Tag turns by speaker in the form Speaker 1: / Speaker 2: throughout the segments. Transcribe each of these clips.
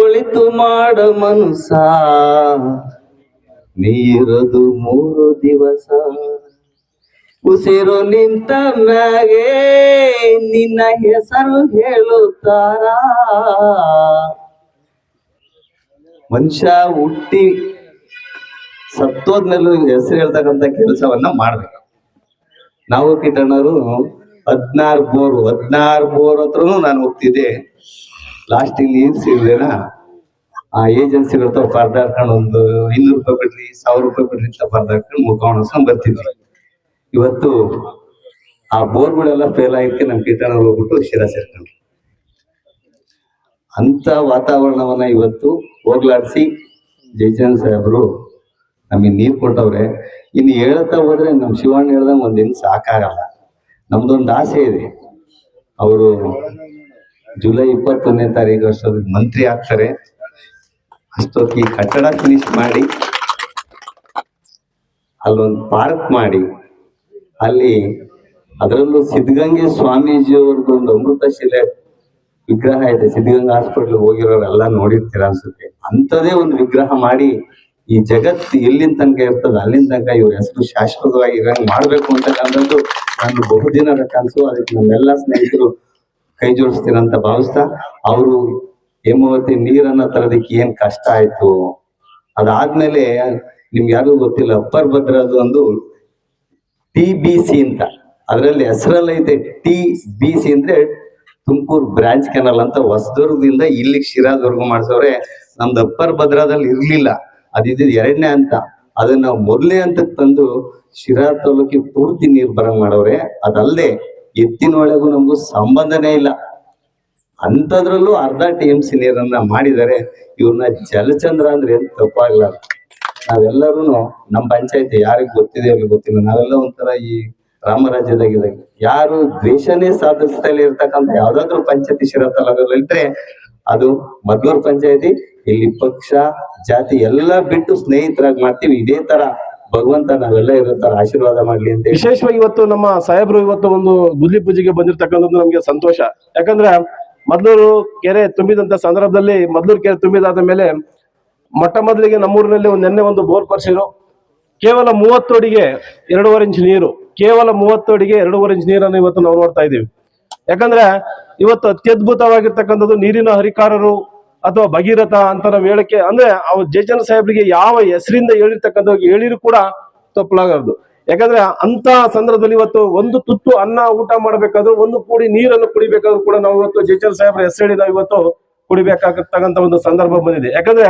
Speaker 1: ಒಳಿತು ಮಾಡ ಮನುಸ ನೀರದು ಮೂರು ದಿವಸ. ಉಸಿರು ನಿಂತ ಮ್ಯಾಗೆ ನಿನ್ನ ಹೆಸರು ಹೇಳುತ್ತಾರ. ಮನುಷ್ಯ ಹುಟ್ಟಿ ಸತ್ತೋದ್ಮೇಲೂ ಹೆಸರು ಹೇಳ್ತಕ್ಕಂಥ ಕೆಲಸವನ್ನ ಮಾಡ್ಬೇಕು. ನಾವು ಕಿಟಣರು ಹದಿನಾರು ಬೋರು, ಹದಿನಾರು ಬೋರ್ ಹತ್ರನು ನಾನು ಹೋಗ್ತಿದ್ದೆ. ಲಾಸ್ಟಿಗೆ ಏನ್ ಸಿಗದೇನ ಆ ಏಜೆನ್ಸಿಗಳ ಪರ್ದಾಡ್ಕೊಂಡು ಒಂದು ಇನ್ನೂರು ರೂಪಾಯಿ ಬಿಡ್ರಿ ಸಾವಿರ ರೂಪಾಯಿ ಬಿಡ್ರಿ ಅಂತ ಪರ್ದಾಡ್ಕೊಂಡು ಮುಖ ಒಣಸ್ಕೊಂಡ್ ಬರ್ತಿದ್ವಿ ಇವತ್ತು ಆ ಬೋರ್ಗಳೆಲ್ಲ ಫೇಲ್ ಆಗಿದ್ದಕ್ಕೆ ನಮ್ ಕೀಟನ ಹೋಗ್ಬಿಟ್ಟು ಶಿರ ಸೇರ್ಕೊಂಡ್ರು. ಅಂತ ವಾತಾವರಣವನ್ನ ಇವತ್ತು ಹೋಗ್ಲಾಡ್ಸಿ ಜಯಚಂದ್ರ ಸಾಹೇಬರು, ನಮಗೆ ನೀರು ಕೊಟ್ಟವ್ರೆ. ಇನ್ನು ಹೇಳ್ತಾ ಹೋದ್ರೆ ನಮ್ ಶಿವಣ್ಣ ಹೇಳ್ದಂಗೆ ಒಂದೇನು ಸಾಕಾಗಲ್ಲ. ನಮ್ದೊಂದು ಆಸೆ ಇದೆ. ಅವರು ಜುಲೈ ಇಪ್ಪತ್ತೊಂದನೇ ತಾರೀಕು ಅಷ್ಟೊತ್ತಿಗೆ ಮಂತ್ರಿ ಆಗ್ತಾರೆ. ಅಷ್ಟೊತ್ತಿಗೆ ಕಟ್ಟಡ ಫಿನಿಶ್ ಮಾಡಿ, ಅಲ್ಲೊಂದು ಪಾರ್ಕ್ ಮಾಡಿ, ಅಲ್ಲಿ ಅದರಲ್ಲೂ ಸಿದ್ಧಗಂಗೆ ಸ್ವಾಮೀಜಿ ಅವ್ರದ್ದು ಒಂದು ಅಮೃತ ಶಿಲೆ ವಿಗ್ರಹ ಇದೆ. ಸಿದ್ಧಗಂಗಾ ಹಾಸ್ಪಿಟ್ಲ್ ಹೋಗಿರೋರೆಲ್ಲ ನೋಡಿರ್ತೀರ ಅನ್ಸುತ್ತೆ. ಅಂಥದೇ ಒಂದು ವಿಗ್ರಹ ಮಾಡಿ ಈ ಜಗತ್ತು ಎಲ್ಲಿನ ತನಕ ಇರ್ತದೆ, ಅಲ್ಲಿನ ತನಕ ಇವ್ರ ಹೆಸರು ಶಾಶ್ವತವಾಗಿ ಇರಂಗ್ ಮಾಡ್ಬೇಕು ಅಂತಕ್ಕಂಥದ್ದು ನಾನು ಬಹುದಿನದ ಕನಸು. ಅದಕ್ಕೆ ನಮ್ಮೆಲ್ಲ ಸ್ನೇಹಿತರು ಕೈ ಜೋಡಿಸ್ತೀರಂತ ಭಾವಿಸ್ತಾ ಅವರು ಹೇಮಾವತಿ ನೀರನ್ನ ತರೋದಕ್ಕೆ ಏನ್ ಕಷ್ಟ ಆಯ್ತು? ಅದಾದ್ಮೇಲೆ ನಿಮ್ಗೆ ಯಾರಿಗೂ ಗೊತ್ತಿಲ್ಲ, ಅಪ್ಪರ್ ಭದ್ರದು ಒಂದು ಟಿ ಬಿ ಸಿ ಅಂತ. ಅದರಲ್ಲಿ ಹೆಸರಲ್ಲಿ ಐತೆ ಟಿ ಬಿ ಸಿ ಅಂದ್ರೆ ತುಮಕೂರು ಬ್ರಾಂಚ್ ಕೆನಲ್ ಅಂತ ಹೊಸದುರ್ಗದಿಂದ ಇಲ್ಲಿ ಶಿರಾದವರೆಗೂ ಮಾಡಿಸೋರೆ. ನಮ್ದು ಅಪ್ಪರ್ ಭದ್ರಾದಲ್ಲಿ ಇರ್ಲಿಲ್ಲ. ಅದಿದ್ದು ಎರಡನೇ ಅಂತ ಅದನ್ನ ಮೊದಲನೇ ಹಂತಕ್ಕೆ ತಂದು ಶಿರಾ ತಾಲೂಕಿಗೆ ಪೂರ್ತಿ ನೀರು ಬರಂಗ್ ಮಾಡವ್ರೆ. ಅದಲ್ಲದೆ ಎತ್ತಿನೊಳಗೂ ನಮಗೂ ಸಂಬಂಧನೇ ಇಲ್ಲ. ಅಂಥದ್ರಲ್ಲೂ ಅರ್ಧ ಟಿ ಎಂ ಸಿ ನೀರನ್ನ ಮಾಡಿದ್ದಾರೆ ಇವ್ರನ್ನ ಜಲಚಂದ್ರ ಅಂದ್ರೆ ಏನ್ ತಪ್ಪಾಗ್ಲಾರ್ದು ನಾವೆಲ್ಲರೂ ನಮ್ಮ ಪಂಚಾಯತಿ ಯಾರಿಗ್ ಗೊತ್ತಿದೆ ಅಲ್ಲಿ ಗೊತ್ತಿಲ್ಲ. ನಾವೆಲ್ಲ ಒಂಥರ ಈ ರಾಮರಾಜ್ಯದಾಗಿದ್ದಾಗ ಯಾರು ದ್ವೇಷನೇ ಸಾಧಿಸ್ದಲ್ಲಿ ಇರ್ತಕ್ಕಂಥ ಯಾವ್ದಾದ್ರು ಪಂಚಾಯತಿ ಶಿರಾ ಇದ್ರೆ ಅದು ಮದ್ಲೂರ್ ಪಂಚಾಯತಿ, ಇಲ್ಲಿ ಪಕ್ಷ, ಜಾತಿ ಎಲ್ಲ ಬಿಟ್ಟು ಸ್ನೇಹಿತರಾಗಿ ಮಾಡ್ತೀವಿ. ಇದೇ ತರ ಭಗವಂತ ನಾವೆಲ್ಲ ಇರುತ್ತ ಆಶೀರ್ವಾದ ಮಾಡ್ಲಿ ಅಂತ
Speaker 2: ವಿಶೇಷವಾಗಿ ಇವತ್ತು ನಮ್ಮ ಸಾಹೇಬರು ಇವತ್ತು ಒಂದು ಗುದ್ಲಿ ಪೂಜೆಗೆ ಬಂದಿರತಕ್ಕಂಥದ್ದು ನಮ್ಗೆ ಸಂತೋಷ. ಯಾಕಂದ್ರೆ ಮೊದ್ಲೂರು ಕೆರೆ ತುಂಬಿದಂತ ಸಂದರ್ಭದಲ್ಲಿ ಮೊದ್ಲೂರು ಕೆರೆ ತುಂಬಿದಾದ ಮೇಲೆ ಮೊಟ್ಟ ಮೊದಲಿಗೆ ನಮ್ಮೂರಿನಲ್ಲಿ ಒಂದು ನೆನ್ನೆ ಒಂದು ಬೋರ್ ಕೊರ್ಸಿರು ಕೇವಲ ಮೂವತ್ತು ಅಡಿಗೆ ಎರಡೂವರೆ ಇಂಚ್ ನೀರು. ಕೇವಲ ಮೂವತ್ತು ಅಡಿಗೆ ಎರಡೂವರೆ ಇಂಚ್ ನೀರನ್ನು ಇವತ್ತು ನಾವು ನೋಡ್ತಾ ಇದ್ದೀವಿ. ಯಾಕಂದ್ರೆ ಇವತ್ತು ಅತ್ಯದ್ಭುತವಾಗಿರ್ತಕ್ಕಂಥದ್ದು ನೀರಿನ ಹರಿಕಾರರು ಅಥವಾ ಭಗೀರಥ ಅಂತ ನಾವು ಹೇಳಕ್ಕೆ ಅಂದ್ರೆ ಅವ್ರು ಜಯಚಂದ್ರ ಸಾಹೇಬ್ರಿಗೆ ಯಾವ ಹೆಸರಿಂದ ಹೇಳಿರ್ತಕ್ಕಂಥ ಹೇಳಿರು ಕೂಡ ತಪ್ಪಲಾಗದು. ಯಾಕಂದ್ರೆ ಅಂತ ಸಂದರ್ಭದಲ್ಲಿ ಇವತ್ತು ಒಂದು ತುತ್ತು ಅನ್ನ ಊಟ ಮಾಡ್ಬೇಕಾದ್ರೂ, ಒಂದು ಕೂಡಿ ನೀರನ್ನು ಕುಡಿಬೇಕಾದ್ರು ಕೂಡ ನಾವು ಇವತ್ತು ಜಯಚಂದ್ರ ಸಾಹೇಬ್ರ ಹೆಸರು ಹೇಳಿ ನಾವು ಇವತ್ತು ಕುಡಿಬೇಕಾಗತಕ್ಕಂತ ಒಂದು ಸಂದರ್ಭ ಬಂದಿದೆ. ಯಾಕಂದ್ರೆ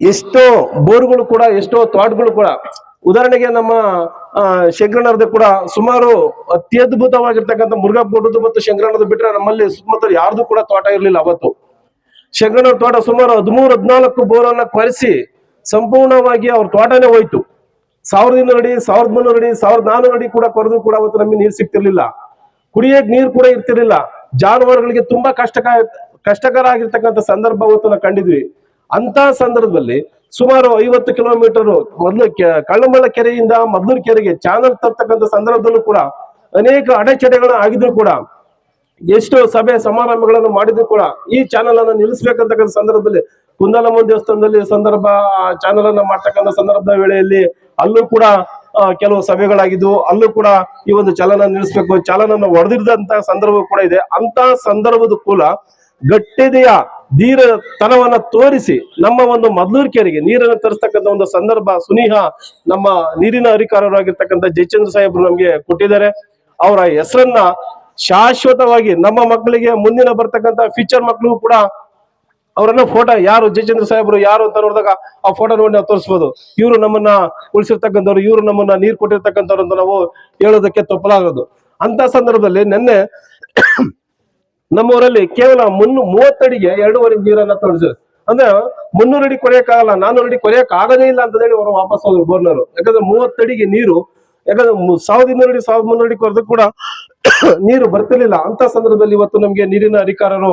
Speaker 2: ಎಷ್ಟೋ ಬೋರ್ಗಳು ಕೂಡ, ಎಷ್ಟೋ ತಾಟ್ಗಳು ಕೂಡ, ಉದಾಹರಣೆಗೆ ನಮ್ಮ ಶಂಕರಣದ ಕೂಡ ಸುಮಾರು ಅತ್ಯದ್ಭುತವಾಗಿರ್ತಕ್ಕಂಥ ಮುರುಘಾಪುರದ್ದು ಮತ್ತು ಶಂಕರಣದ ಬಿಟ್ರೆ ನಮ್ಮಲ್ಲಿ ಸುತ್ತಮುತ್ತ ಯಾರ್ದು ಕೂಡ ತೋಟ ಇರಲಿಲ್ಲ ಅವತ್ತು. ಶಂಕರಣ್ಣವ್ರ ತೋಟ ಸುಮಾರು ಹದಿಮೂರು, ಹದಿನಾಲ್ಕು ಬೋರನ್ನ ಕೊರೆಸಿ ಸಂಪೂರ್ಣವಾಗಿ ಅವ್ರ ತೋಟನೇ ಹೋಯ್ತು. ಸಾವಿರದ ಇನ್ನೂರು ಅಡಿ ಸಾವಿರದ ಮುನ್ನೂರು ಅಡಿ ಸಾವಿರದ ನಾನೂರು ಅಡಿ ಕೂಡ ಕೊರೆದು ಕೂಡ ಅವತ್ತು ನಮಗೆ ನೀರು ಸಿಗ್ತಿರ್ಲಿಲ್ಲ. ಕುಡಿಯೋಕ್ ನೀರು ಕೂಡ ಇರ್ತಿರ್ಲಿಲ್ಲ. ಜಾನುವಾರುಗಳಿಗೆ ತುಂಬಾ ಕಷ್ಟಕ ಕಷ್ಟಕರ ಆಗಿರ್ತಕ್ಕಂಥ ಸಂದರ್ಭ ಅವತ್ತು ನಾವು ಕಂಡಿದ್ವಿ. ಅಂತ ಸಂದರ್ಭದಲ್ಲಿ ಸುಮಾರು ಐವತ್ತು ಕಿಲೋಮೀಟರ್ ಮೊದಲು ಕಳ್ಳಮಳ್ಳ ಕೆರೆಯಿಂದ ಮದ್ಲೂರು ಕೆರೆಗೆ ಚಾನಲ್ ತರ್ತಕ್ಕಂಥ ಸಂದರ್ಭದಲ್ಲೂ ಕೂಡ ಅನೇಕ ಅಡೆಚಡೆಗಳು ಆಗಿದ್ರು ಕೂಡ ಎಷ್ಟು ಸಭೆ ಸಮಾರಂಭಗಳನ್ನು ಮಾಡಿದ್ರು ಕೂಡ ಈ ಚಾನಲ್ ಅನ್ನು ನಿಲ್ಲಿಸಬೇಕಂತಕ್ಕಂಥ ಸಂದರ್ಭದಲ್ಲಿ ಕುಂದಲಮ್ಮ ದೇವಸ್ಥಾನದಲ್ಲಿ ಸಂದರ್ಭ ಚಾನಲ್ ಅನ್ನ ಮಾಡ್ತಕ್ಕಂಥ ಸಂದರ್ಭದ ವೇಳೆಯಲ್ಲಿ ಅಲ್ಲೂ ಕೂಡ ಕೆಲವು ಸಭೆಗಳಾಗಿದ್ದು, ಅಲ್ಲೂ ಕೂಡ ಈ ಒಂದು ಚಲನ ನಿಲ್ಲಿಸಬೇಕು. ಚಾಲನನ್ನು ಹೊಡೆದಿದ್ದಂತ ಸಂದರ್ಭ ಕೂಡ ಇದೆ. ಅಂತ ಸಂದರ್ಭದ ಕೂಡ ಗಟ್ಟಿದೆಯ ಧೀರತನವನ್ನ ತೋರಿಸಿ ನಮ್ಮ ಒಂದು ಮದ್ಲೂರ್ ಕೆರೆಗೆ ನೀರನ್ನು ತರಿಸ್ತಕ್ಕಂಥ ಒಂದು ಸಂದರ್ಭ ಸುನೀಹ ನಮ್ಮ ನೀರಿನ ಅಧಿಕಾರರಾಗಿರ್ತಕ್ಕಂಥ ಜಯಚಂದ್ರ ಸಾಹೇಬ್ರು ನಮ್ಗೆ ಕೊಟ್ಟಿದ್ದಾರೆ. ಅವರ ಹೆಸರನ್ನ ಶಾಶ್ವತವಾಗಿ ನಮ್ಮ ಮಕ್ಕಳಿಗೆ ಮುಂದಿನ ಬರ್ತಕ್ಕಂಥ ಫ್ಯೂಚರ್ ಮಕ್ಕಳು ಕೂಡ ಅವರನ್ನ ಫೋಟೋ ಯಾರು ಜಯಚಂದ್ರ ಸಾಹೇಬರು, ಯಾರು ಅಂತ ನೋಡಿದಾಗ ಆ ಫೋಟೋ ನೋಡಿ ನಾವು ತೋರಿಸ್ಬೋದು. ಇವರು ನಮ್ಮನ್ನ ಉಳಿಸಿರ್ತಕ್ಕಂಥವ್ರು, ಇವರು ನಮ್ಮನ್ನ ನೀರು ಕೊಟ್ಟಿರ್ತಕ್ಕಂಥವ್ರು ಅಂತ ನಾವು ಹೇಳೋದಕ್ಕೆ ತಪ್ಪಲಾಗದು. ಅಂತ ಸಂದರ್ಭದಲ್ಲಿ ನಿನ್ನೆ ನಮ್ಮೂರಲ್ಲಿ ಕೇವಲ ಮುನ್ನು, ಮೂವತ್ತಡಿಗೆ ಎರಡೂವರೆ ನೀರನ್ನ ತೋರಿಸಿದ್ರು. ಅಂದ್ರೆ ಮುನ್ನೂರು ಅಡಿ ಕೊರೆಯಕ್ಕಾಗಲ್ಲ ನಾನೂರು ಅಡಿ ಇಲ್ಲ ಅಂತ ಹೇಳಿ ಅವರು ವಾಪಸ್ ಹೋದ್ರು ಬೋರ್ನರು ಯಾಕಂದ್ರೆ ಮೂವತ್ತಡಿಗೆ ನೀರು ಯಾಕಂದ್ರೆ ಸಾವಿರದ ಇನ್ನೂರು ಅಡಿ ಸಾವಿರದ ಮುನ್ನೂರು ಅಡಿ ಕೊರೆದು ಕೂಡ ನೀರು ಬರ್ತಿರ್ಲಿಲ್ಲ. ಅಂತ ಸಂದರ್ಭದಲ್ಲಿ ಇವತ್ತು ನಮ್ಗೆ ನೀರಿನ ಅಧಿಕಾರರು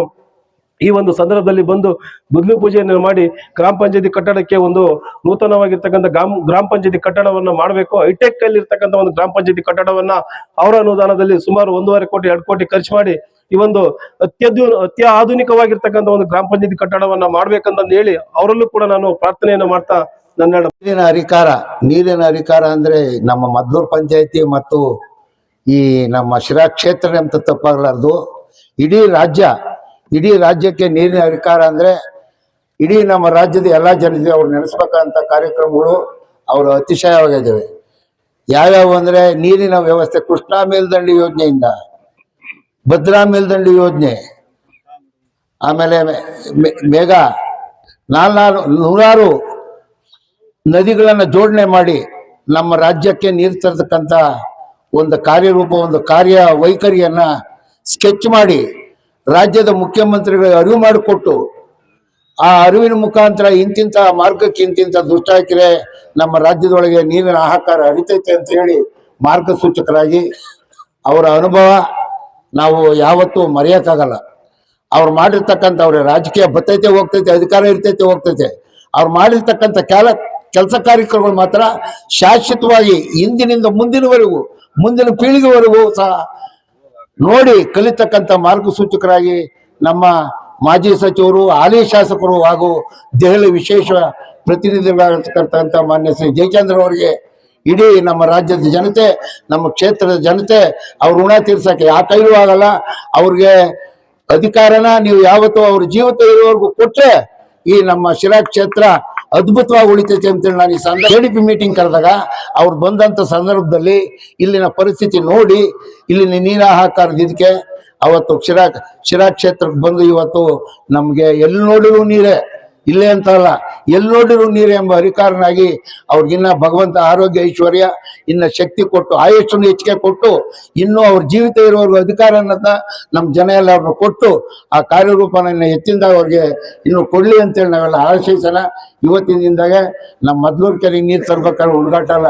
Speaker 2: ಈ ಒಂದು ಸಂದರ್ಭದಲ್ಲಿ ಬಂದು ಬುದ್ಲು ಪೂಜೆಯನ್ನು ಮಾಡಿ ಗ್ರಾಮ ಪಂಚಾಯತಿ ಕಟ್ಟಡಕ್ಕೆ ಒಂದು ನೂತನವಾಗಿರ್ತಕ್ಕಂಥ ಗ್ರಾಮ ಗ್ರಾಮ ಪಂಚಾಯತಿ ಕಟ್ಟಡವನ್ನ ಮಾಡಬೇಕು. ಹೈಟೆಕ್ ಅಲ್ಲಿ ಇರ್ತಕ್ಕಂಥ ಒಂದು ಗ್ರಾಮ ಪಂಚಾಯತಿ ಕಟ್ಟಡವನ್ನ ಅವರ ಅನುದಾನದಲ್ಲಿ ಸುಮಾರು ಒಂದೂವರೆ ಕೋಟಿ, ಎರಡು ಕೋಟಿ ಖರ್ಚು ಮಾಡಿ ಈ ಒಂದು ಅತ್ಯಧು ಅತ್ಯ ಆಧುನಿಕವಾಗಿರ್ತಕ್ಕಂಥ ಒಂದು ಗ್ರಾಮ ಪಂಚಾಯತಿ ಕಟ್ಟಡವನ್ನ ಮಾಡ್ಬೇಕಂತ ಹೇಳಿ ಅವರಲ್ಲೂ ಕೂಡ ನಾನು ಪ್ರಾರ್ಥನೆಯನ್ನು ಮಾಡ್ತಾ ನನ್ನ
Speaker 3: ನೀರಿನ ಅಧಿಕಾರ ನೀರಿನ ಅಧಿಕಾರ ಅಂದ್ರೆ ನಮ್ಮ ಮದ್ದೂರು ಪಂಚಾಯತಿ ಮತ್ತು ಈ ನಮ್ಮ ಶಿರಾ ಕ್ಷೇತ್ರ ಅಂತ ತಪ್ಪಾಗಲಾರ್ದು. ಇಡೀ ರಾಜ್ಯ, ಇಡೀ ರಾಜ್ಯಕ್ಕೆ ನೀರಿನ ಅಧಿಕಾರ ಅಂದ್ರೆ ಇಡೀ ನಮ್ಮ ರಾಜ್ಯದ ಎಲ್ಲಾ ಜನರಿಗೆ ಅವ್ರು ನೆನೆಸ್ಬೇಕಂತ ಕಾರ್ಯಕ್ರಮಗಳು ಅವರು ಅತಿಶಯವಾಗಿದ್ದಾವೆ ಯಾವ್ಯಾವ ಅಂದ್ರೆ ನೀರಿನ ವ್ಯವಸ್ಥೆ, ಕೃಷ್ಣಾ ಮೇಲ್ದಂಡಿ ಯೋಜನೆಯಿಂದ, ಭದ್ರಾ ಮೇಲ್ದಂಡಿ ಯೋಜನೆ, ಆಮೇಲೆ ಮೇಘ, ನಾಲ್ನಾರು, ನೂರಾರು ನದಿಗಳನ್ನ ಜೋಡಣೆ ಮಾಡಿ ನಮ್ಮ ರಾಜ್ಯಕ್ಕೆ ನೀರು ತರತಕ್ಕಂಥ ಒಂದು ಕಾರ್ಯರೂಪ, ಒಂದು ಕಾರ್ಯ ವೈಖರಿಯನ್ನು ಸ್ಕೆಚ್ ಮಾಡಿ ರಾಜ್ಯದ ಮುಖ್ಯಮಂತ್ರಿಗಳಿಗೆ ಅರಿವು ಮಾಡಿಕೊಟ್ಟು ಆ ಅರಿವಿನ ಮುಖಾಂತರ ಇಂತಿಂತ ಮಾರ್ಗಕ್ಕೆ ಇಂತಿಂತ ದುಷ್ಟಾಕಿರೆ ನಮ್ಮ ರಾಜ್ಯದೊಳಗೆ ನೀರಿನ ಆಹಾರ ಹರಿತೈತೆ ಅಂತ ಹೇಳಿ ಮಾರ್ಗಸೂಚಕರಾಗಿ ಅವರ ಅನುಭವ ನಾವು ಯಾವತ್ತೂ ಮರೆಯೋಕ್ಕಾಗಲ್ಲ. ಅವ್ರು ಮಾಡಿರ್ತಕ್ಕಂಥ ಅವ್ರ ರಾಜಕೀಯ ಬತ್ತೈತೆ ಹೋಗ್ತೈತೆ, ಅಧಿಕಾರ ಇರ್ತೈತೆ ಹೋಗ್ತೈತೆ. ಅವ್ರು ಮಾಡಿರ್ತಕ್ಕಂಥ ಕೆಲ ಕೆಲಸ ಕಾರ್ಯಕ್ರಮಗಳು ಮಾತ್ರ ಶಾಶ್ವತವಾಗಿ ಇಂದಿನಿಂದ ಮುಂದಿನವರೆಗೂ, ಮುಂದಿನ ಪೀಳಿಗೆವರೆಗೂ ಸಹ ನೋಡಿ ಕಲಿತಕ್ಕಂಥ ಮಾರ್ಗಸೂಚಕರಾಗಿ ನಮ್ಮ ಮಾಜಿ ಸಚಿವರು, ಹಾಲಿ ಶಾಸಕರು ಹಾಗೂ ದೆಹಲಿ ವಿಶೇಷ ಪ್ರತಿನಿಧಿಗಳಾಗಿರ್ತಕ್ಕಂಥ ಮಾನ್ಯ ಶ್ರೀ ಜಯಚಂದ್ರ ಅವರಿಗೆ ಇಡೀ ನಮ್ಮ ರಾಜ್ಯದ ಜನತೆ, ನಮ್ಮ ಕ್ಷೇತ್ರದ ಜನತೆ, ಅವ್ರ ಋಣ ತೀರ್ಸಕ್ಕೆ ಯಾವ ಕೈಲೂ ಆಗಲ್ಲ. ಅವ್ರಿಗೆ ಅಧಿಕಾರನ ನೀವು ಯಾವತ್ತೂ ಅವ್ರ ಜೀವಿತ ಇರೋವರೆಗೂ ಕೊಟ್ಟರೆ ಈ ನಮ್ಮ ಶಿರಾ ಕ್ಷೇತ್ರ ಅದ್ಭುತವಾಗಿ ಉಳಿತೈತೆ ಅಂತೇಳಿ ನಾನು ಈ ಸಂದರ್ಭ ಕೆ ಡಿ ಪಿ ಮೀಟಿಂಗ್ ಕರೆದಾಗ ಅವ್ರು ಬಂದಂತ ಸಂದರ್ಭದಲ್ಲಿ ಇಲ್ಲಿನ ಪರಿಸ್ಥಿತಿ ನೋಡಿ, ಇಲ್ಲಿನ ನೀರ ಹಾಕಾರದ ಇದಕ್ಕೆ ಅವತ್ತು ಶಿರಾ ಶಿರಾ ಕ್ಷೇತ್ರಕ್ಕೆ ಬಂದು ಇವತ್ತು ನಮಗೆ ಎಲ್ಲಿ ನೋಡಿದ್ರು ನೀರೇ. ಇಲ್ಲೇ ಅಂತ ಅಲ್ಲ ಎಲ್ಲೋಡಿರು ಎಂಬ ಅಧಿಕಾರನಾಗಿ ಅವ್ರಿಗಿನ್ನ ಭಗವಂತ ಆರೋಗ್ಯ, ಐಶ್ವರ್ಯ, ಇನ್ನ ಶಕ್ತಿ ಕೊಟ್ಟು ಆಯುಷ್ಯನ್ನು ಹೆಚ್ಚಿಗೆ ಕೊಟ್ಟು, ಇನ್ನು ಅವ್ರ ಜೀವಿತ ಇರುವವರೆಗೂ ಅಧಿಕಾರ ಅನ್ನೋದನ್ನ ನಮ್ಮ ಜನ ಎಲ್ಲ ಅವ್ರನ್ನ ಕೊಟ್ಟು, ಆ ಕಾರ್ಯರೂಪನ ಹೆಚ್ಚಿಂದ ಅವ್ರಿಗೆ ಇನ್ನು ಕೊಡ್ಲಿ ಅಂತೇಳಿ ನಾವೆಲ್ಲ ಆಶಿಸೋಣ. ಇವತ್ತಿನ ದಿನದಾಗೆ ನಮ್ಮ ಮದ್ಲೂರ್ ಕೆರೆಗೆ ನೀರು ತರ್ಬೇಕಾದ್ರೆ ಹುಡುಗಾಟ ಅಲ್ಲ,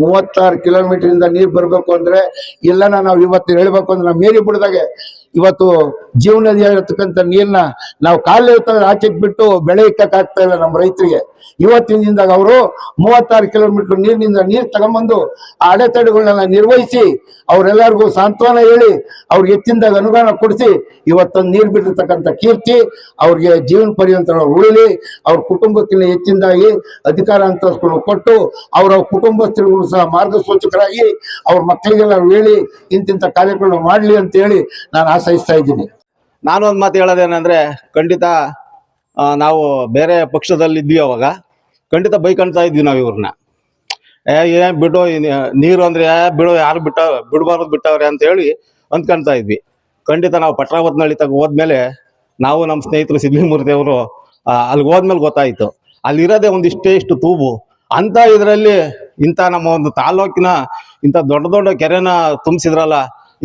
Speaker 3: ಮೂವತ್ತಾರು ಕಿಲೋಮೀಟರ್ ಇಂದ ನೀರು ಬರ್ಬೇಕು ಅಂದ್ರೆ ಇಲ್ಲನ ನಾವು ಇವತ್ತು ಹೇಳ್ಬೇಕು ಅಂದ್ರೆ ಮೇರಿ ಬಿಡದಾಗೆ ಇವತ್ತು ಜೀವನದಿಯಾಗಿರ್ತಕ್ಕಂಥ ನೀರನ್ನ ನಾವು ಕಾಲು ಆಚೆ ಬಿಟ್ಟು ಬೆಳೆ ಇಕ್ಕಾಗ್ತಾ ಇಲ್ಲ ನಮ್ಮ ರೈತರಿಗೆ. ಇವತ್ತಿನ ದಿನದಾಗ ಅವರು ಮೂವತ್ತಾರು ಕಿಲೋಮೀಟರ್ ನೀರಿನಿಂದ ನೀರು ತಗೊಂಬಂದು ಆ ಅಡೆತಡೆಗಳನ್ನ ನಿರ್ವಹಿಸಿ ಅವರೆಲ್ಲರಿಗೂ ಸಾಂತ್ವನ ಹೇಳಿ ಅವ್ರಿಗೆ ಹೆಚ್ಚಿನದಾಗ ಅನುದಾನ ಕೊಡಿಸಿ ಇವತ್ತೊಂದು ನೀರು ಬಿಟ್ಟಿರ್ತಕ್ಕಂಥ ಕೀರ್ತಿ ಅವ್ರಿಗೆ ಜೀವನ ಪರ್ಯಂತ ಉಳಿಲಿ, ಅವ್ರ ಕುಟುಂಬಕ್ಕಿಂತ ಹೆಚ್ಚಿನದಾಗಿ ಅಧಿಕಾರ ಅಂತ ಕೊಟ್ಟು ಅವರ ಕುಟುಂಬಸ್ಥರಿಗೂ ಸಹ ಮಾರ್ಗಸೂಚಕರಾಗಿ ಅವ್ರ ಮಕ್ಕಳಿಗೆಲ್ಲ ಹೇಳಿ ಇಂತಿಂಥ ಕಾರ್ಯಕ್ರಮ ಮಾಡಲಿ ಅಂತ ಹೇಳಿ ನಾನು ಆಶಯಿಸ್ತಾ ಇದ್ದೀನಿ.
Speaker 4: ನಾನು ಒಂದು ಮಾತು ಹೇಳೋದೇನಂದ್ರೆ, ಖಂಡಿತ ನಾವು ಬೇರೆ ಪಕ್ಷದಲ್ಲಿ ಇದ್ವಿ ಅವಾಗ. ಖಂಡಿತ ಬೈಕಂತಾ ಇದ್ವಿ ನಾವು ಇವ್ರನ್ನ. ಏ ಏನ್ ಬಿಡು ನೀರು ಅಂದ್ರೆ ಬಿಡೋ, ಯಾರು ಬಿಟ್ಟ, ಬಿಡಬಾರ್ದು ಬಿಟ್ಟವ್ರೆ ಅಂತ ಹೇಳಿ ಅಂದ್ಕೊಂತಾ ಇದ್ವಿ. ಖಂಡಿತ ನಾವು ಪಟ್ರಾವತ್ನಳ್ಳಿ ತಗ ಹೋದ್ಮೇಲೆ ನಾವು ನಮ್ಮ ಸ್ನೇಹಿತರು ಸಿದ್ಲಿಮೂರ್ತಿ ಅವರು ಅಲ್ಲಿ ಹೋದ್ಮೇಲೆ ಗೊತ್ತಾಯ್ತು. ಅಲ್ಲಿರೋದೇ ಒಂದಿಷ್ಟೇ ಇಷ್ಟು ತೂಬು. ಅಂತ ಇದರಲ್ಲಿ ಇಂಥ ನಮ್ಮ ಒಂದು ತಾಲೂಕಿನ ಇಂಥ ದೊಡ್ಡ ದೊಡ್ಡ ಕೆರೆನ ತುಂಬಿಸಿದ್ರಲ್ಲ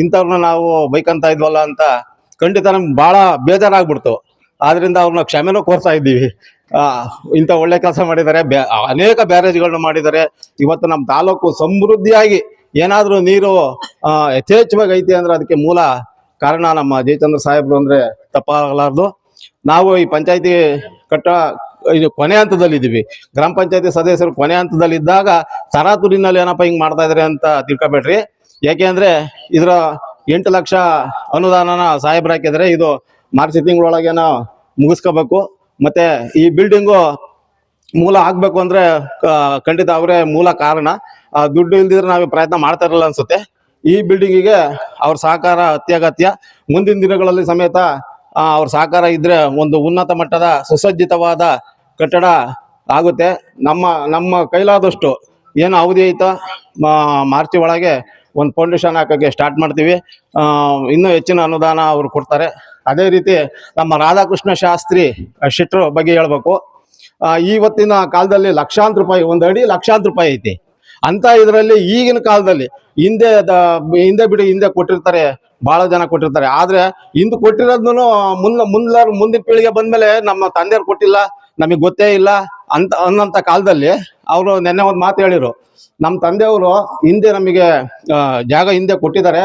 Speaker 4: ಇಂಥವ್ರನ್ನ ನಾವು ಬೈಕಂತ ಇದ್ವಲ್ಲ ಅಂತ ಖಂಡಿತ ನಮ್ಗೆ ಬಹಳ ಬೇಜಾರಾಗ್ಬಿಡ್ತು. ಆದ್ರಿಂದ ಅವ್ರನ್ನ ಕ್ಷಮೆನೂ ಕೋರ್ತಾ ಇದ್ದೀವಿ. ಇಂಥ ಒಳ್ಳೆ ಕೆಲಸ ಮಾಡಿದ್ದಾರೆ ಅನೇಕ ಬ್ಯಾರೇಜ್ಗಳನ್ನ ಮಾಡಿದ್ದಾರೆ ಇವತ್ತು ನಮ್ಮ ತಾಲೂಕು ಸಮೃದ್ಧಿಯಾಗಿ ಏನಾದರೂ ನೀರು ಯಥೇಚ್ಛವಾಗಿ ಐತಿ ಅಂದ್ರೆ ಅದಕ್ಕೆ ಮೂಲ ಕಾರಣ ನಮ್ಮ ಜಯಚಂದ್ರ ಸಾಹೇಬ್ರು ಅಂದ್ರೆ ತಪ್ಪಾಗಲಾರ್ದು. ನಾವು ಈ ಪಂಚಾಯತಿ ಕಟ್ಟ, ಇದು ಕೊನೆ ಹಂತದಲ್ಲಿದ್ದೀವಿ. ಗ್ರಾಮ ಪಂಚಾಯತಿ ಸದಸ್ಯರು ಕೊನೆ ಹಂತದಲ್ಲಿದ್ದಾಗ ತರಾತುರಿನಲ್ಲಿ ಏನಪ್ಪ ಹಿಂಗೆ ಮಾಡ್ತಾ ಇದ್ದಾರೆ ಅಂತ ತಿಳ್ಕೊಬೇಡ್ರಿ. ಯಾಕೆಂದ್ರೆ ಇದರ ಎಂಟು ಲಕ್ಷ ಅನುದಾನನ ಸಾಹೇಬ್ರು ಹಾಕಿದ್ರೆ ಇದು ಮಾರ್ಚ್ ತಿಂಗಳೊಳಗೇನ ಮುಗಿಸ್ಕೋಬೇಕು. ಮತ್ತೆ ಈ ಬಿಲ್ಡಿಂಗು ಮೂಲ ಆಗ್ಬೇಕು ಅಂದ್ರೆ ಖಂಡಿತ ಅವರೇ ಮೂಲ ಕಾರಣ. ದುಡ್ಡು ಇಲ್ದಿದ್ರೆ ನಾವು ಪ್ರಯತ್ನ ಮಾಡ್ತಾ ಇರಲ್ಲ ಅನ್ಸುತ್ತೆ. ಈ ಬಿಲ್ಡಿಂಗಿಗೆ ಅವ್ರ ಸಹಕಾರ ಅತ್ಯಗತ್ಯ. ಮುಂದಿನ ದಿನಗಳಲ್ಲಿ ಸಮೇತ ಅವ್ರ ಸಹಕಾರ ಇದ್ರೆ ಒಂದು ಉನ್ನತ ಮಟ್ಟದ ಸುಸಜ್ಜಿತವಾದ ಕಟ್ಟಡ ಆಗುತ್ತೆ. ನಮ್ಮ ನಮ್ಮ ಕೈಲಾದಷ್ಟು ಏನು ಅವಧಿ ಐತ ಮಾರ್ಚ್ ಒಳಗೆ ಒಂದು ಫೌಂಡೇಶನ್ ಹಾಕೋಕ್ಕೆ ಸ್ಟಾರ್ಟ್ ಮಾಡ್ತೀವಿ. ಇನ್ನೂ ಹೆಚ್ಚಿನ ಅನುದಾನ ಅವರು ಕೊಡ್ತಾರೆ. ಅದೇ ರೀತಿ ನಮ್ಮ ರಾಧಾಕೃಷ್ಣ ಶಾಸ್ತ್ರಿ ಶೆಟ್ರು ಬಗ್ಗೆ ಹೇಳ್ಬೇಕು. ಇವತ್ತಿನ ಕಾಲದಲ್ಲಿ ಲಕ್ಷಾಂತರ ರೂಪಾಯಿ ಒಂದು ಅಡಿ ಲಕ್ಷಾಂತರ ರೂಪಾಯಿ ಐತಿ. ಅಂತ ಇದರಲ್ಲಿ ಈಗಿನ ಕಾಲದಲ್ಲಿ ಹಿಂದೆ ಹಿಂದೆ ಬಿಡಿ ಹಿಂದೆ ಕೊಟ್ಟಿರ್ತಾರೆ ಬಹಳ ಜನ ಕೊಟ್ಟಿರ್ತಾರೆ. ಆದ್ರೆ ಇಂದು ಕೊಟ್ಟಿರೋದನ್ನು ಮುನ್ನ ಮುಂದ ಮುಂದಿನ ಪೀಳಿಗೆ ಬಂದ್ಮೇಲೆ ನಮ್ಮ ತಂದೆಯವ್ರು ಕೊಟ್ಟಿಲ್ಲ, ನಮಗೆ ಗೊತ್ತೇ ಇಲ್ಲ. ಅಂತ, ಅನ್ನಂತ ಕಾಲದಲ್ಲಿ ಅವರು ನೆನ್ನೆ ಒಂದು ಮಾತು ಹೇಳಿರು ನಮ್ಮ ತಂದೆಯವರು ಹಿಂದೆ ನಮಗೆ ಜಾಗ ಹಿಂದೆ ಕೊಟ್ಟಿದ್ದಾರೆ.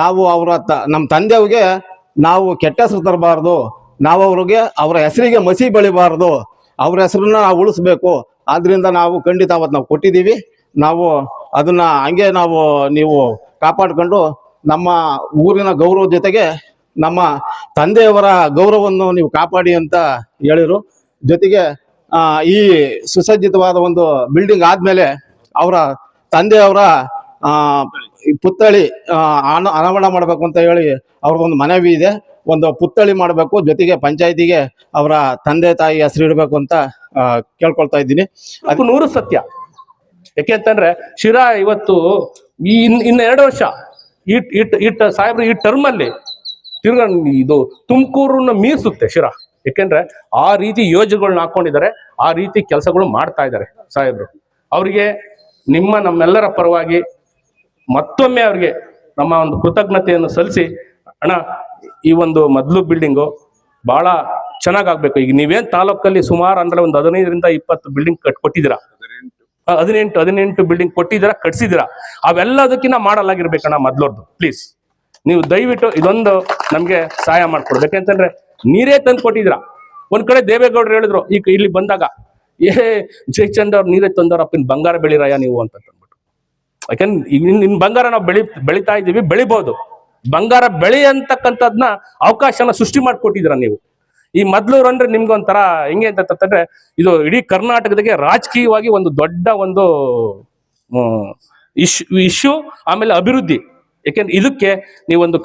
Speaker 4: ನಾವು ಅವರ ನಮ್ಮ ತಂದೆಯವ್ರಿಗೆ ನಾವು ಕೆಟ್ಟ ಹೆಸರು ತರಬಾರ್ದು. ನಾವು ಅವ್ರಿಗೆ ಅವರ ಹೆಸರಿಗೆ ಮಸಿ ಬೆಳಿಬಾರ್ದು. ಅವ್ರ ಹೆಸರನ್ನ ನಾವು ಉಳಿಸ್ಬೇಕು. ಆದ್ರಿಂದ ನಾವು ಖಂಡಿತ ಅವತ್ತು ನಾವು ಕೊಟ್ಟಿದ್ದೀವಿ. ನಾವು ಅದನ್ನ ಹಂಗೆ ನಾವು, ನೀವು ಕಾಪಾಡ್ಕೊಂಡು ನಮ್ಮ ಊರಿನ ಗೌರವ ಜೊತೆಗೆ ನಮ್ಮ ತಂದೆಯವರ ಗೌರವವನ್ನು ನೀವು ಕಾಪಾಡಿ ಅಂತ ಹೇಳಿರು ಜೊತೆಗೆ ಈ ಸುಸಜ್ಜಿತವಾದ ಒಂದು ಬಿಲ್ಡಿಂಗ್ ಆದ್ಮೇಲೆ ಅವರ ತಂದೆಯವರ ಪುತ್ಥಳಿ ಅನ- ಅನಾವರಣ ಮಾಡಬೇಕು ಅಂತ ಹೇಳಿ ಅವ್ರಿಗೊಂದು ಮನವಿ ಇದೆ. ಒಂದು ಪುತ್ಥಳಿ ಮಾಡಬೇಕು, ಜೊತೆಗೆ ಪಂಚಾಯತಿಗೆ ಅವರ ತಂದೆ ತಾಯಿ ಹೆಸರು ಇಡಬೇಕು ಅಂತ ಕೇಳ್ಕೊಳ್ತಾ ಇದ್ದೀನಿ.
Speaker 5: ಅದು ನೂರು ಸತ್ಯ. ಯಾಕೆಂತಂದ್ರೆ ಶಿರಾ ಇವತ್ತು ಈ ಇನ್, ಇನ್ನ ಎರಡು ವರ್ಷ ಈ ಇಟ್ ಇಟ್ ಸಾಹೇಬ್ರು, ಈ ಟರ್ಮ್ ಅಲ್ಲಿ ತಿರ್ಗಾ ಇದು ತುಮಕೂರನ್ನ ಮೀರಿಸುತ್ತೆ ಶಿರಾ. ಯಾಕೆಂದ್ರೆ ಆ ರೀತಿ ಯೋಜನೆಗಳನ್ನ ಹಾಕೊಂಡಿದ್ದಾರೆ, ಆ ರೀತಿ ಕೆಲಸಗಳು ಮಾಡ್ತಾ ಇದ್ದಾರೆ ಸಾಹೇಬ್ರು. ಅವರಿಗೆ ನಿಮ್ಮ ನಮ್ಮೆಲ್ಲರ ಪರವಾಗಿ ಮತ್ತೊಮ್ಮೆ ಅವ್ರಿಗೆ ನಮ್ಮ ಒಂದು ಕೃತಜ್ಞತೆಯನ್ನು ಸಲ್ಲಿಸಿ, ಅಣ್ಣ, ಈ ಒಂದು ಮೊದಲು ಬಿಲ್ಡಿಂಗು ಬಹಳ ಚೆನ್ನಾಗಾಗ್ಬೇಕು. ಈಗ ನೀವೇನ್ ತಾಲೂಕಲ್ಲಿ ಸುಮಾರು ಅಂದ್ರೆ ಒಂದು ಹದಿನೈದರಿಂದ ಇಪ್ಪತ್ತು ಬಿಲ್ಡಿಂಗ್ ಕಟ್ ಕೊಟ್ಟಿದ್ದೀರಾ? ಹದಿನೆಂಟು ಹದಿನೆಂಟು ಬಿಲ್ಡಿಂಗ್ ಕೊಟ್ಟಿದ್ದೀರಾ, ಕಟ್ಸಿದ್ದೀರಾ? ಅವೆಲ್ಲದಕ್ಕಿಂತ ಮಾಡಲಾಗಿರ್ಬೇಕಣ್ಣ ಮೊದ್ಲೋರ್ದು ಪ್ಲೀಸ್ ನೀವು ದಯವಿಟ್ಟು ಇದೊಂದು ನಮಗೆ ಸಹಾಯ ಮಾಡ್ಕೊಡ್ಬೇಕು. ನೀರೇ ತಂದು ಕೊಟ್ಟಿದ್ರ ಒಂದ್ ಕಡೆ ದೇವೇಗೌಡರು ಹೇಳಿದ್ರು ಈಗ ಇಲ್ಲಿ ಬಂದಾಗ, ಏ ಜಯಚಂದ್ ಅವ್ರು ನೀರೇ ತಂದವ್ರಪ್ಪ ಇನ್ ಬಂಗಾರ ಬೆಳಿರಾಯ ನೀವು ಅಂತ ಅಂದ್ಬಿಟ್ಟು. ಯಾಕಂದ್ರೆ ನಿನ್ ಬಂಗಾರ ನಾವು ಬೆಳಿ ಬೆಳಿತಾ ಇದೀವಿ ಬೆಳಿಬಹುದು ಬಂಗಾರ ಬೆಳಿ ಅಂತಕ್ಕಂಥದ್ನ ಅವಕಾಶನ ಸೃಷ್ಟಿ ಮಾಡ್ಕೊಟ್ಟಿದ್ರ ನೀವು. ಈ ಮದ್ಲೂರು ಅಂದ್ರೆ ನಿಮ್ಗೆ ಒಂಥರ ಹೆಂಗೆ ಅಂತಂದ್ರೆ, ಇದು ಇಡೀ ಕರ್ನಾಟಕದಾಗೆ ರಾಜಕೀಯವಾಗಿ ಒಂದು ದೊಡ್ಡ ಒಂದು ಇಶ್ಯೂ ಇಶ್ಯೂ, ಆಮೇಲೆ ಅಭಿವೃದ್ಧಿ. ಯಾಕೆಂದ್ರೆ ಇದಕ್ಕೆ ನೀವೊಂದು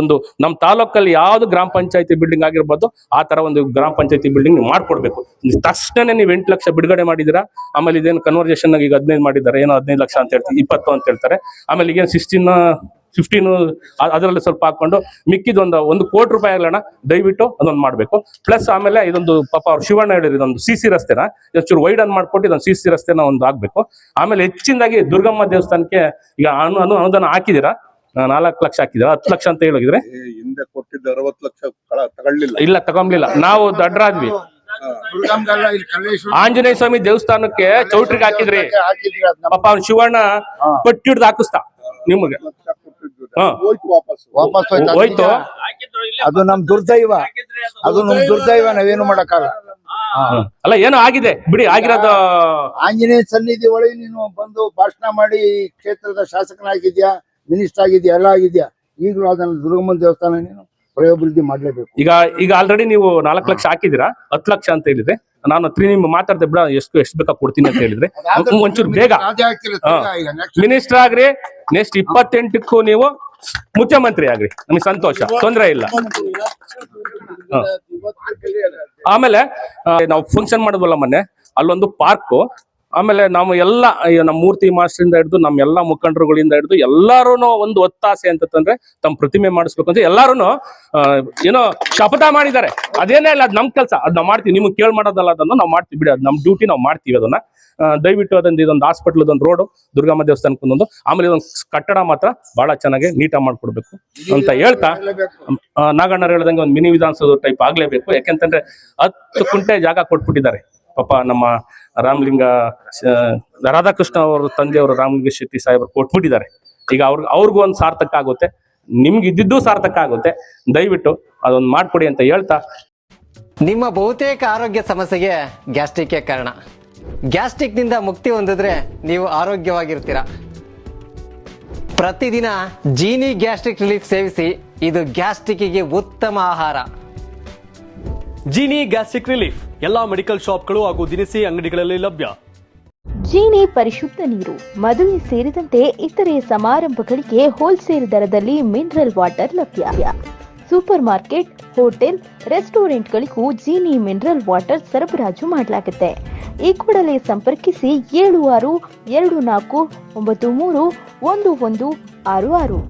Speaker 5: ಒಂದು ನಮ್ಮ ತಾಲೂಕಲ್ಲಿ ಯಾವ್ದು ಗ್ರಾಮ ಪಂಚಾಯತಿ ಬಿಲ್ಡಿಂಗ್ ಆಗಿರ್ಬೋದು, ಆ ತರ ಒಂದು ಗ್ರಾಮ ಪಂಚಾಯತಿ ಬಿಲ್ಡಿಂಗ್ ಮಾಡ್ಕೊಡ್ಬೇಕು. ತಕ್ಷಣ ನೀವು ಎಂಟು ಲಕ್ಷ ಬಿಡುಗಡೆ ಮಾಡಿದಿರಾ ಆಮೇಲೆ ಇದೇನು ಕನ್ವರ್ಜೇಷನ್ ಈಗ ಹದಿನೈದು ಮಾಡಿದ್ದಾರೆ, ಏನೋ ಹದಿನೈದು ಲಕ್ಷ ಅಂತ ಹೇಳ್ತೀವಿ, ಇಪ್ಪತ್ತು ಅಂತ ಹೇಳ್ತಾರೆ. ಆಮೇಲೆ ಈಗೇನು ಸಿಕ್ಸ್ಟೀನ್ ಫಿಫ್ಟೀನು ಅದರಲ್ಲಿ ಸ್ವಲ್ಪ ಹಾಕೊಂಡು ಮಿಕ್ಕಿದ ಒಂದು ಒಂದು ಕೋಟಿ ರೂಪಾಯಿ ಆಗಲಣ ದಯವಿಟ್ಟು ಅದೊಂದು ಮಾಡಬೇಕು. ಪ್ಲಸ್ ಆಮೇಲೆ ಇದೊಂದು ಪಾಪ ಅವ್ರು ಶಿವಣ್ಣ ಹೇಳಿದ್ರು, ಇದೊಂದು ಸಿ ಸಿ ರಸ್ತೆನ, ಒಂಚೂರು ವೈಡ್ ಅನ್ ಮಾಡ್ಕೊಟ್ಟು ಇದೊಂದು ಸಿ ಸಿ ರಸ್ತೆನ ಒಂದು ಆಗಬೇಕು ಆಮೇಲೆ ಹೆಚ್ಚಿನದಾಗಿ ದುರ್ಗಮ್ಮ ದೇವಸ್ಥಾನಕ್ಕೆ ಈಗ ಅನು ಅನು, ಅನುದಾನ ಹಾಕಿದ್ದೀರಾ ನಾಲ್ಕು ಲಕ್ಷ ಹಾಕಿದ್ರೆ? ಹತ್ತು ಲಕ್ಷ ಅಂತ ಹೇಳಿದ್ರೆ
Speaker 6: ಹಿಂದೆ ಕೊಟ್ಟಿದ್ದ ಅರವತ್ತು ಲಕ್ಷ ತಗೊಳ್ಳಿಲ್ಲ.
Speaker 5: ಇಲ್ಲ ತಗೊಂಬ್ಲಿಲ್ಲ. ನಾವು ದಡ್ರಾದ್ವಿ. ಆಂಜನೇಯ ಸ್ವಾಮಿ ದೇವಸ್ಥಾನಕ್ಕೆ ಚೌಟ್ರಿಗೆ ಹಾಕಿದ್ರಿ. ಪಾಪ ಅವ್ನು ಶಿವಣ್ಣ ಪಟ್ಟಿ ಹಿಡ್ದು ಹಾಕಿಸ್ತಾ ನಿಮಗೆ.
Speaker 6: ಹೋಯ್ತು ವಾಪಸ್
Speaker 3: ವಾಪಸ್ ಹೋಯ್ತು. ಅದು ನಮ್ ದುರ್ದೈವ. ಅದು ನಮ್ ದುರ್ದೈವ ನಾವೇನು ಮಾಡಕ್ಕಾಗಲ್ಲ.
Speaker 5: ಅಲ್ಲ ಏನೋ ಆಗಿದೆ. ಬಿಡಿ ಆಗಿರೋದು
Speaker 3: ಆಂಜನೇಯ ಸನ್ನಿಧಿ ಒಳಗೆ ನೀನು ಬಂದು ಭಾಷಣ ಮಾಡಿ ಈ ಕ್ಷೇತ್ರದ ಶಾಸಕನಾಗಿದ್ಯಾ? ಮಿನಿಸ್ಟರ್ ಆಗಿದೆಯಾ ಎಲ್ಲ ಆಗಿದ್ಯಾ? ಈಗಲೂ ಅದನ್ನ ದುರ್ಗಮ್ಮನ ದೇವಸ್ಥಾನ ನೀನು ಪ್ರಯೋಭಿವೃದ್ಧಿ ಮಾಡಲೇಬೇಕು.
Speaker 5: ಈಗ ಈಗ ಆಲ್ರೆಡಿ ನೀವು ನಾಲ್ಕು ಲಕ್ಷ ಹಾಕಿದ್ದೀರಾ? ಹತ್ತು ಲಕ್ಷ ಅಂತ ಹೇಳಿದ್ರೆ ನಾನು ತ್ರೀ ನಿಮ್ ಮಾತಾಡ್ದೆ ಬಿಡ ಎಷ್ಟು ಎಷ್ಟು ಬೇಕಾ ಕೊಡ್ತೀನಿ ಅಂತ ಹೇಳಿದ್ರೆ. ಒಂಚೂರು ಬೇಗ. ಮಿನಿಸ್ಟರ್ ಆಗ್ರಿ ನೆಕ್ಸ್ಟ್ ಇಪ್ಪತ್ತೆಂಟಕ್ಕೂ ನೀವು ಮುಖ್ಯಮಂತ್ರಿ ಆಗ್ರಿ. ನಮಗೆ ಸಂತೋಷ ತೊಂದರೆ ಇಲ್ಲ. ಆಮೇಲೆ ನಾವು ಫಂಕ್ಷನ್ ಮಾಡಿದ್ವಲ್ಲ ಮೊನ್ನೆ ಅಲ್ಲೊಂದು ಪಾರ್ಕು ಆಮೇಲೆ ನಾವು ಎಲ್ಲ ನಮ್ಮ ಮೂರ್ತಿ ಮಾಸ್ಟ್ರಿಂದ ಹಿಡಿದು ನಮ್ಮ ಎಲ್ಲಾ ಮುಖಂಡರುಗಳಿಂದ ಹಿಡಿದು ಎಲ್ಲಾರು ಒಂದು ಒತ್ತಾಸೆ ಅಂತಂದ್ರೆ ತಮ್ಮ ಪ್ರತಿಮೆ ಮಾಡಿಸ್ಬೇಕು ಅಂತ ಎಲ್ಲಾರು ಏನೋ ಶಪಥ ಮಾಡಿದ್ದಾರೆ. ಅದೇನೇ ಇಲ್ಲ, ಅದ್ ನಮ್ ಕೆಲಸ. ಅದ್ ನಾವು ಮಾಡ್ತೀವಿ. ನಿಮ್ಗೆ ಕೇಳ್ ಮಾಡೋದಲ್ಲ ಅದನ್ನ ನಾವು ಮಾಡ್ತೀವಿ. ಬಿಡಿ, ಅದು ನಮ್ ಡ್ಯೂಟಿ ನಾವು ಮಾಡ್ತೀವಿ ಅದನ್ನ. ದಯವಿಟ್ಟು ಅದೊಂದು ಇದೊಂದು ಹಾಸ್ಪಿಟಲ್ ಒಂದು ರೋಡು ದುರ್ಗಮ್ಮ ದೇವಸ್ಥಾನಕ್ಕೆ ಒಂದೊಂದು ಆಮೇಲೆ ಇದೊಂದು ಕಟ್ಟಡ ಮಾತ್ರ ಬಹಳ ಚೆನ್ನಾಗಿ ನೀಟಾಗಿ ಮಾಡ್ಕೊಡ್ಬೇಕು ಅಂತ ಹೇಳ್ತಾ ನಾಗಣ್ಣರು ಹೇಳ್ದಂಗೆ ಒಂದು ಮಿನಿ ವಿಧಾನಸೌಧ ಟೈಪ್ ಆಗ್ಲೇಬೇಕು. ಯಾಕೆಂತಂದ್ರೆ ಹತ್ತು ಕುಂಟೆ ಜಾಗ ಕೊಟ್ಬಿಟ್ಟಿದ್ದಾರೆ. ಪಾಪ ನಮ್ಮ ರಾಮಲಿಂಗ ರಾಧಾಕೃಷ್ಣ ಅವ್ರ ತಂದೆಯವರು ರಾಮಲಿಂಗ ಶೆಟ್ಟಿ ಸಾಹೇಬರು ಕೊಟ್ಬಿಟ್ಟಿದ್ದಾರೆ. ಈಗ ಅವ್ರ ಅವ್ರಿಗೂ ಒಂದು ಸಾರ್ಥಕ ಆಗುತ್ತೆ. ನಿಮ್ಗೆ ಇದ್ದಿದ್ದು ಸಾರ್ಥಕ ಆಗುತ್ತೆ. ದಯವಿಟ್ಟು ಅದೊಂದು ಮಾಡ್ಕೊಡಿ ಅಂತ ಹೇಳ್ತಾ.
Speaker 7: ನಿಮ್ಮ ಬಹುತೇಕ ಆರೋಗ್ಯ ಸಮಸ್ಯೆಗೆ ಗ್ಯಾಸ್ಟ್ರಿಕ್ ಕಾರಣ. ಗ್ಯಾಸ್ಟ್ರಿಕ್ನಿಂದ ಮುಕ್ತಿ ಹೊಂದಿದ್ರೆ ನೀವು ಆರೋಗ್ಯವಾಗಿರ್ತೀರಾ. ಪ್ರತಿದಿನ ಜೀನಿ ಗ್ಯಾಸ್ಟ್ರಿಕ್ ರಿಲೀಫ್ ಸೇವಿಸಿ ಇದು ಗ್ಯಾಸ್ಟ್ರಿಕ್ಗೆ ಉತ್ತಮ ಆಹಾರ.
Speaker 8: Jeeni gastric relief. ಎಲ್ಲಾ ಮೆಡಿಕಲ್ ಶಾಪ್ಗಳು ಹಾಗೂ ದಿನಸಿ ಅಂಗಡಿಗಳಲ್ಲಿ ಲಭ್ಯ.
Speaker 9: ಜೀನಿ ಪರಿಶುದ್ಧ ನೀರು, ಮದುವೆ ಸೇರಿದಂತೆ ಇತರೆ ಸಮಾರಂಭಗಳಿಗೆ ಹೋಲ್ಸೇಲ್ ದರದಲ್ಲಿ ಮಿನರಲ್ ವಾಟರ್ ಲಭ್ಯ. ಸೂಪರ್ ಮಾರ್ಕೆಟ್, ಹೋಟೆಲ್, ರೆಸ್ಟೋರೆಂಟ್ಗಳಿಗೂ ಜೀನಿ ಮಿನರಲ್ ವಾಟರ್ ಸರಬರಾಜು ಮಾಡಲಾಗುತ್ತೆ. ಈ ಕೂಡಲೇ ಸಂಪರ್ಕಿಸಿ ಏಳು ಆರು ಎರಡು ನಾಲ್ಕು ಒಂಬತ್ತು ಮೂರು ಒಂದು ಒಂದು ಆರು ಆರು.